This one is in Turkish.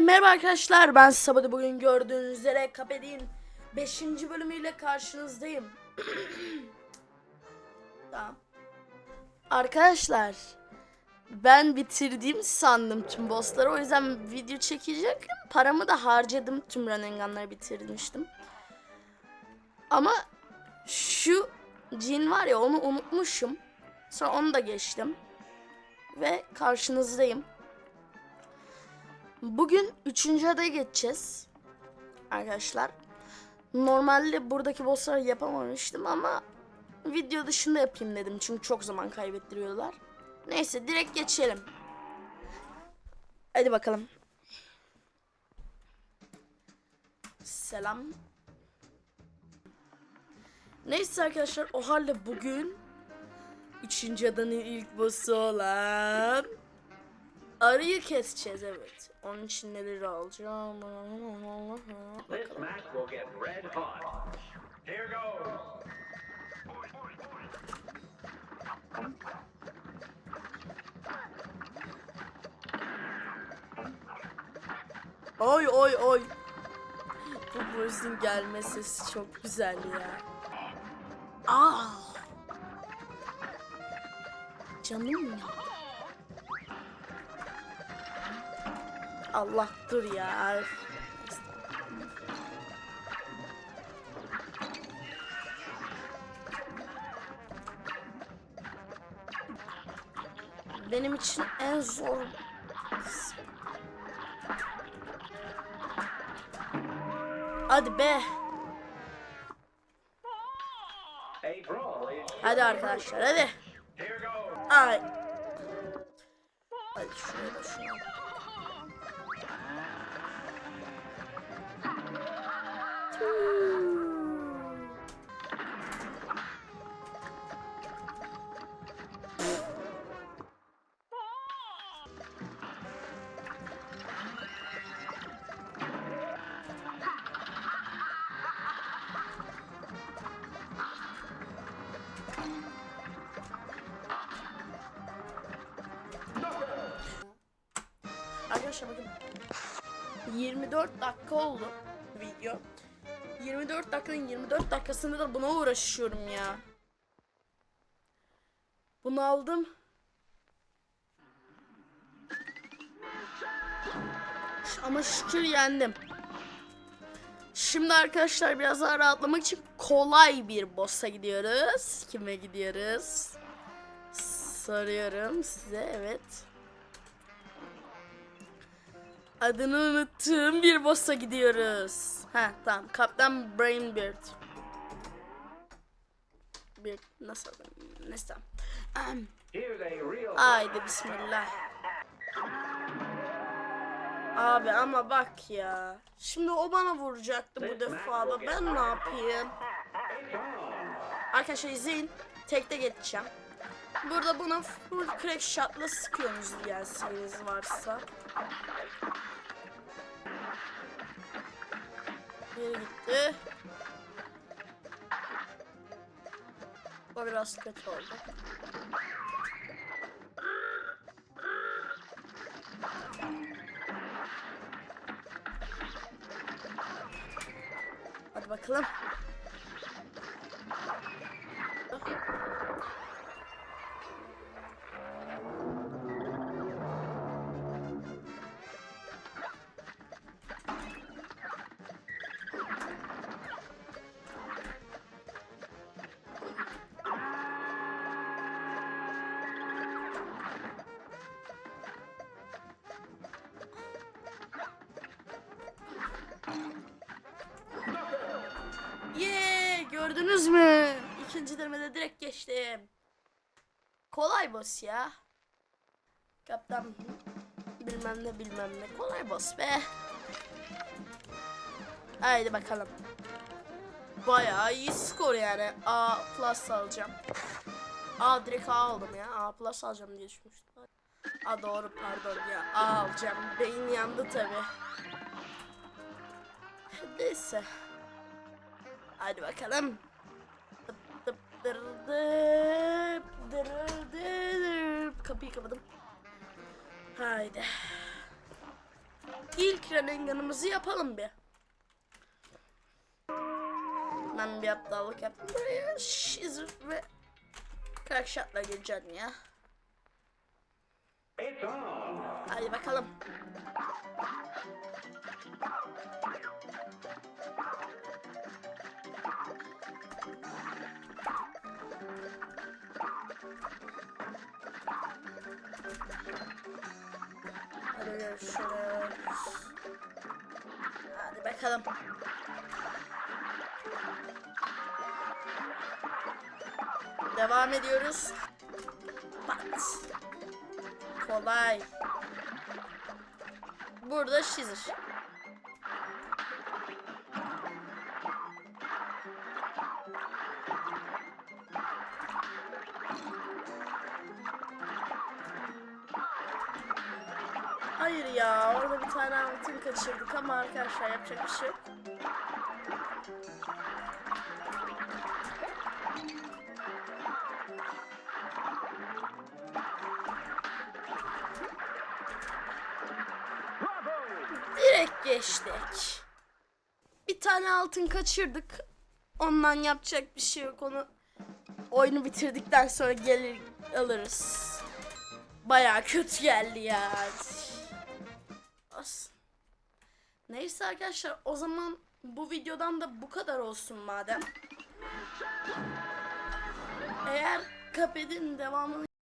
merhaba arkadaşlar ben Sabah'da bugün gördüğünüz üzere Kapedin 5. bölümüyle karşınızdayım. tamam. Arkadaşlar ben bitirdiğim sandım tüm bossları o yüzden video çekecektim. Paramı da harcadım tüm Renenganları bitirmiştim. Ama şu cin var ya onu unutmuşum. Sonra onu da geçtim. Ve karşınızdayım. Bugün 3. adaya geçeceğiz. Arkadaşlar. Normalde buradaki bossları yapamamıştım ama video dışında yapayım dedim. Çünkü çok zaman kaybettiriyorlar. Neyse direkt geçelim. Hadi bakalım. Selam. Neyse arkadaşlar o halde bugün 3. adanın ilk boss'u olan Arıyı keseceğiz evet. Onun için neleri alacağım? This match will get red hot. Here goes. Oy oy oy. Bu boss'un gelme sesi çok güzel ya. Aa. Canım ya. Allah ya. Benim için en zor Hadi be. Hadi arkadaşlar hadi. Ay. Hadi şuraya da şunu. Bakın. 24 dakika oldu video. 24 dakikanın 24 dakikasında da buna uğraşıyorum ya. Bunu aldım. Ama şükür yendim. Şimdi arkadaşlar biraz daha rahatlamak için kolay bir boss'a gidiyoruz. Kime gidiyoruz? Soruyorum size evet. Adını unuttuğum bir boss'a gidiyoruz. Ha tamam. Kaptan Brainbeard. Bir nasıl neyse. Real Haydi bismillah. Abi ama bak ya. Şimdi o bana vuracaktı bu defa da ben ne yapayım? Arkadaşlar izleyin. Tekte geçeceğim. Burada buna full crack shot'la sıkıyorsunuz diyensiniz varsa. Geri gitti. O biraz kötü oldu. Hadi bakalım. Denemede direkt geçtim. Kolay boss ya. Kaptan bilmem ne bilmem ne. Kolay boss be. Haydi bakalım. Bayağı iyi skor yani. A plus alacağım. A direkt A aldım ya. A plus alacağım diye düşünmüştüm. A doğru pardon ya. A alacağım. Beyin yandı tabi. Neyse. Hadi bakalım. Dıp dıp dır dıp dır dıp. Kapıyı kapadım. Haydi. ilk Renengan'ımızı yapalım bir. Ben bir aptallık yaptım. Buraya Şizir ve Crackshot'la gireceğim ya. Hadi bakalım. Hadi görüşürüz. Hadi bakalım. Devam ediyoruz. Pat. Kolay. Burada Şizir. Hayır ya orada bir tane altın kaçırdık ama arkadaşlar yapacak bir şey yok. Direkt geçtik. Bir tane altın kaçırdık. Ondan yapacak bir şey yok. Onu oyunu bitirdikten sonra gelir alırız. Baya kötü geldi ya. Olsun. Neyse arkadaşlar o zaman bu videodan da bu kadar olsun madem. Eğer Cuphead'in devamını